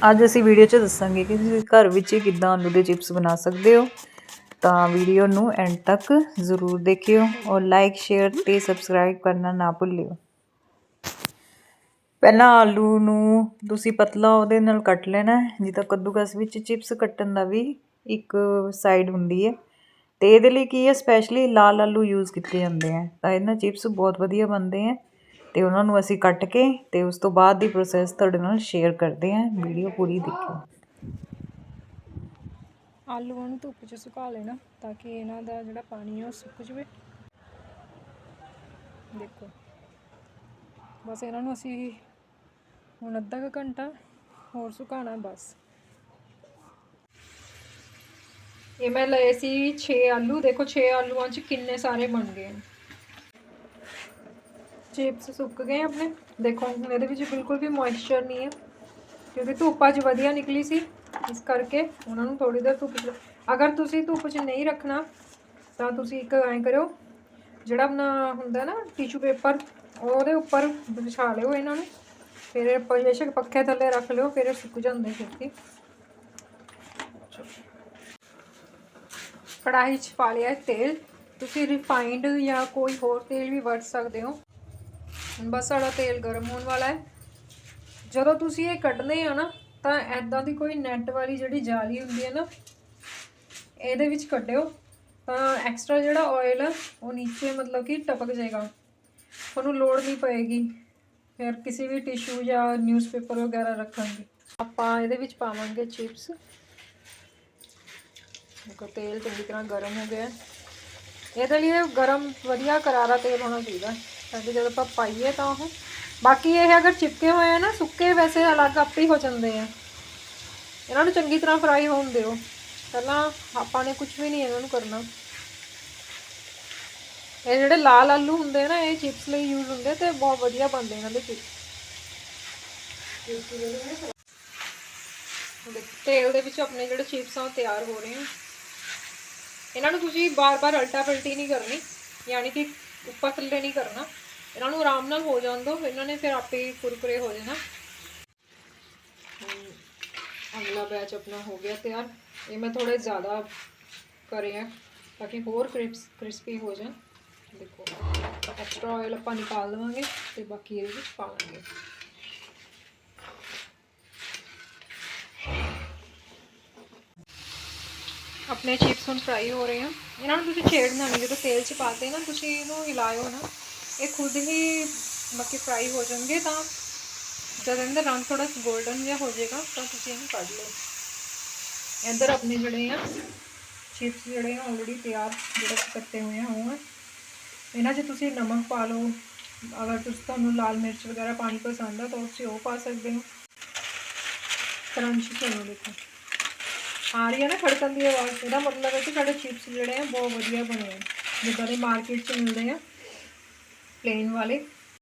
ਅੱਜ ਅਸੀਂ ਵੀਡੀਓ 'ਚ ਦੱਸਾਂਗੇ ਕਿ ਤੁਸੀਂ ਘਰ ਵਿੱਚ ਹੀ ਕਿੱਦਾਂ ਆਲੂ ਦੇ ਚਿਪਸ ਬਣਾ ਸਕਦੇ ਹੋ। ਤਾਂ ਵੀਡੀਓ ਨੂੰ ਐਂਡ ਤੱਕ ਜ਼ਰੂਰ ਦੇਖਿਓ ਔਰ ਲਾਈਕ ਸ਼ੇਅਰ ਤੇ ਸਬਸਕ੍ਰਾਈਬ ਕਰਨਾ ਨਾ ਭੁੱਲਿਓ। ਪਹਿਲਾਂ ਆਲੂ ਨੂੰ ਤੁਸੀਂ ਪਤਲਾ ਉਹਦੇ ਨਾਲ ਕੱਟ ਲੈਣਾ ਜਿੱਦਾਂ ਕੱਦੂਕਸ ਵਿੱਚ ਚਿਪਸ ਕੱਟਣ ਦਾ ਵੀ ਇੱਕ ਸਾਈਡ ਹੁੰਦੀ ਹੈ। ਤੇ ਇਹਦੇ ਲਈ ਕੀ ਹੈ ਸਪੈਸ਼ਲੀ ਲਾਲ ਆਲੂ ਯੂਜ਼ ਕੀਤੇ ਜਾਂਦੇ ਆ ਤਾਂ ਇਹਨਾਂ ਚਿਪਸ ਬਹੁਤ ਵਧੀਆ ਬਣਦੇ ਆ ਤੇ ਉਹਨਾਂ ਨੂੰ ਅਸੀਂ ਕੱਟ ਕੇ ਤੇ ਉਸ ਤੋਂ ਬਾਅਦ ਦੀ ਪ੍ਰੋਸੈਸ ਤੁਹਾਡੇ ਨਾਲ ਸ਼ੇਅਰ ਕਰਦੇ ਹਾਂ ਵੀਡੀਓ ਪੂਰੀ ਦੇਖਿਓ। ਆਲੂਆਂ ਨੂੰ ਧੁੱਪ 'ਚ ਸੁਕਾ ਲੈਣਾ ਤਾਂ ਕਿ ਇਹਨਾਂ ਦਾ ਜਿਹੜਾ ਪਾਣੀ ਹੈ ਉਹ ਸੁੱਕ ਜਵੇ। ਦੇਖੋ, ਬਸ ਇਹਨਾਂ ਨੂੰ ਅਸੀਂ ਹੁਣ ਅੱਧਾ ਕੁ ਘੰਟਾ ਹੋਰ ਸੁਕਾਉਣਾ ਬਸ। ਇਹ ਮੈਂ ਲਏ ਸੀ 6 ਆਲੂ, ਦੇਖੋ 6 ਆਲੂਆਂ 'ਚ ਕਿੰਨੇ ਸਾਰੇ ਬਣ ਗਏ ਚਿਪਸ ਸੁੱਕ ਗਏ ਆਪਣੇ। ਦੇਖੋ, ਹੁਣ ਇਹਦੇ ਵਿੱਚ ਬਿਲਕੁਲ ਵੀ ਮੋਇਸਚਰ ਨਹੀਂ ਹੈ, ਕਿਉਂਕਿ ਧੁੱਪ ਅੱਜ ਵਧੀਆ ਨਿਕਲੀ ਸੀ। ਇਸ ਕਰਕੇ ਉਹਨਾਂ ਨੂੰ ਥੋੜੀ ਦੇਰ ਧੁੱਪ ਅਗਰ ਤੁਸੀਂ ਧੁੱਪ 'ਚ ਨਹੀਂ ਰੱਖਣਾ, ਤਾਂ ਤੁਸੀਂ ਇੱਕ ਐਂ ਕਰਿਓ, ਜਿਹੜਾ ਆਪਣਾ ਹੁੰਦਾ ਨਾ ਟਿਸ਼ੂ ਪੇਪਰ ਉਹਦੇ ਉੱਪਰ ਵਿਛਾ ਲਿਓ ਇਹਨਾਂ ਨੂੰ। ਫਿਰ ਬੇਸ਼ੱਕ ਪੱਖੇ ਥੱਲੇ ਰੱਖ ਲਿਓ, ਫਿਰ ਸੁੱਕ ਜਾਂਦੇ ਛੇਤੀ। ਕੜਾਹੀ 'ਚ ਪਾ ਲਿਆ ਤੇਲ। ਤੁਸੀਂ ਰਿਫਾਈਨਡ ਜਾਂ ਕੋਈ ਹੋਰ ਤੇਲ ਵੀ ਵਰਤ ਸਕਦੇ ਹੋ। ਬਸ ਸਾਡਾ ਤੇਲ ਗਰਮ ਹੋਣ ਵਾਲਾ ਹੈ। ਜਦੋਂ ਤੁਸੀਂ ਇਹ ਕੱਢਦੇ ਆ ਨਾ, ਤਾਂ ਐਦਾਂ ਦੀ ਕੋਈ ਨੈਟ ਵਾਲੀ ਜਿਹੜੀ ਜਾਲੀ ਹੁੰਦੀ ਹੈ ਨਾ, ਇਹਦੇ ਵਿੱਚ ਕੱਢਿਓ। ਤਾਂ ਐਕਸਟਰਾ ਜਿਹੜਾ ਆਇਲ ਆ, ਉਹ ਨੀਚੇ ਮਤਲਬ ਕਿ ਟਪਕ ਜਾਏਗਾ। ਤੁਹਾਨੂੰ ਲੋੜ ਨਹੀਂ ਪਏਗੀ। ਫਿਰ ਕਿਸੇ ਵੀ ਟਿਸ਼ੂ ਜਾਂ ਨਿਊਜ਼ਪੇਪਰ ਵਗੈਰਾ ਰੱਖਣ ਦੀ ਆਪਾਂ ਇਹਦੇ ਵਿੱਚ ਪਾਵਾਂਗੇ ਚਿਪਸ ਦੇਖੋ, ਤੇਲ ਚੰਗੀ ਤਰ੍ਹਾਂ ਗਰਮ ਹੋ ਗਿਆ। ਇਹਦੇ ਲਈ ਗਰਮ ਵਧੀਆ ਕਰਾਰਾ ਤੇਲ ਹੋਣਾ ਚਾਹੀਦਾ। ਤਾਂ ਕਿ ਜਦੋਂ ਆਪਾਂ ਪਾਈਏ ਤਾਂ ਉਹ। ਬਾਕੀ ਇਹ ਅਗਰ ਚਿਪਕੇ ਹੋਏ ਆ ਨਾ, ਸੁੱਕੇ ਵੈਸੇ ਅਲੱਗ ਆਪੇ ਹੀ ਹੋ ਜਾਂਦੇ ਆ। ਇਹਨਾਂ ਨੂੰ ਚੰਗੀ ਤਰ੍ਹਾਂ ਫਰਾਈ ਹੋਣ ਦਿਓ। ਪਹਿਲਾਂ ਆਪਾਂ ਨੇ ਕੁਝ ਵੀ ਨਹੀਂ ਇਹਨਾਂ ਨੂੰ ਕਰਨਾ। ਇਹ ਜਿਹੜੇ ਲਾਲ ਆਲੂ ਹੁੰਦੇ ਆ ਨਾ, ਇਹ ਚਿਪਸ ਲਈ ਯੂਜ਼ ਹੁੰਦੇ ਤੇ ਬਹੁਤ ਵਧੀਆ ਬਣਦੇ ਇਹਨਾਂ ਦੇ ਚਿਪਸ ਤੇਲ ਦੇ ਵਿੱਚ ਆਪਣੇ ਜਿਹੜੇ ਚਿਪਸ ਆ, ਉਹ ਤਿਆਰ ਹੋ ਰਹੇ ਆ। ਇਹਨਾਂ ਨੂੰ ਤੁਸੀਂ ਬਾਰ-ਬਾਰ ਅਲਟਾ ਪਲਟੀ ਨਹੀਂ ਕਰਨੀ। ਯਾਨੀ ਕਿ ਉੱਪਰ ਥੱਲੇ ਨਹੀਂ ਕਰਨਾ। ਇਹਨਾਂ ਨੂੰ ਆਰਾਮ ਨਾਲ ਹੋ ਜਾਣ ਦਿਓ ਇਹਨਾਂ ਨੇ ਫਿਰ ਆਪੇ ਹੀ ਕੁਰਕੁਰੇ ਹੋ ਜਾਣਾ। ਅਗਲਾ ਬੈਚ ਆਪਣਾ ਹੋ ਗਿਆ ਤਿਆਰ। ਇਹ ਮੈਂ ਥੋੜੇ ਜ਼ਿਆਦਾ ਕਰੇ ਆ ਤਾਂ ਕਿ ਹੋਰ ਕ੍ਰਿਪਸ ਕ੍ਰਿਸਪੀ ਹੋ ਜਾਣ। ਦੇਖੋ ਐਕਸਟਰਾ ਆਇਲ ਆਪਾਂ ਨਿਕਾਲ ਲਵਾਂਗੇ ਤੇ ਬਾਕੀ ਇਹਦੇ ਵਿੱਚ ਪਾ ਲਾਂਗੇ। ਆਪਣੇ ਚਿਪਸ ਹੁਣ ਫਰਾਈ ਹੋ ਰਹੇ ਆ। ਇਹਨਾਂ ਨੂੰ ਤੁਸੀਂ ਛੇੜਨਾ ਨਹੀਂ, ਜਦੋਂ ਤੇਲ 'ਚ ਪਾਤੇ ਨਾ ਤੁਸੀਂ ਇਹਨੂੰ ਹਿਲਾਇਓ ਨਾ, ਇਹ ਖੁਦ ਹੀ ਮੱਕੀ ਫਰਾਈ ਹੋ ਜਾਣਗੇ ਤਾਂ ਜਦ ਇਹਦਾ ਰੰਗ ਥੋੜਾ ਗੋਲਡਨ ਜਿਹਾ ਹੋ ਜਾਏਗਾ, ਤਾਂ ਤੁਸੀਂ ਇਹਨੂੰ ਕੱਢ ਲਓ। ਇੱਧਰ ਆਪਣੇ ਜਿਹੜੇ ਆ ਚਿਪਸ ਜਿਹੜੇ ਆ ਆਲਰੇਡੀ ਤਿਆਰ, ਜਿਹੜੇ ਕੱਟੇ ਹੋਏ ਆ, ਉਹ ਇਹਨਾਂ 'ਚ ਤੁਸੀਂ ਨਮਕ ਪਾ ਲਓ। ਅਗਰ ਤੁਸੀਂ ਤੁਹਾਨੂੰ ਲਾਲ ਮਿਰਚ ਵਗੈਰਾ ਪਾਣੀ ਪਸੰਦ ਆ, ਤਾਂ ਤੁਸੀਂ ਉਹ ਪਾ ਸਕਦੇ ਹੋ। ਕਰੰਚ ਸੁਣੋ ਦੇਖੋ। ਆ ਰਹੀ ਹੈ ਨਾ ਖੜਕਣ ਦੀ ਆਵਾਜ਼। ਇਹਦਾ ਮਤਲਬ ਹੈ ਕਿ ਸਾਡੇ ਚਿਪਸ ਜਿਹੜੇ ਆ ਬਹੁਤ ਵਧੀਆ ਬਣੇ ਆ। ਜਿੱਦਾਂ ਦੇ ਮਾਰਕੀਟ 'ਚ ਮਿਲਦੇ ਆ। ਪਲੇਨ ਵਾਲੇ।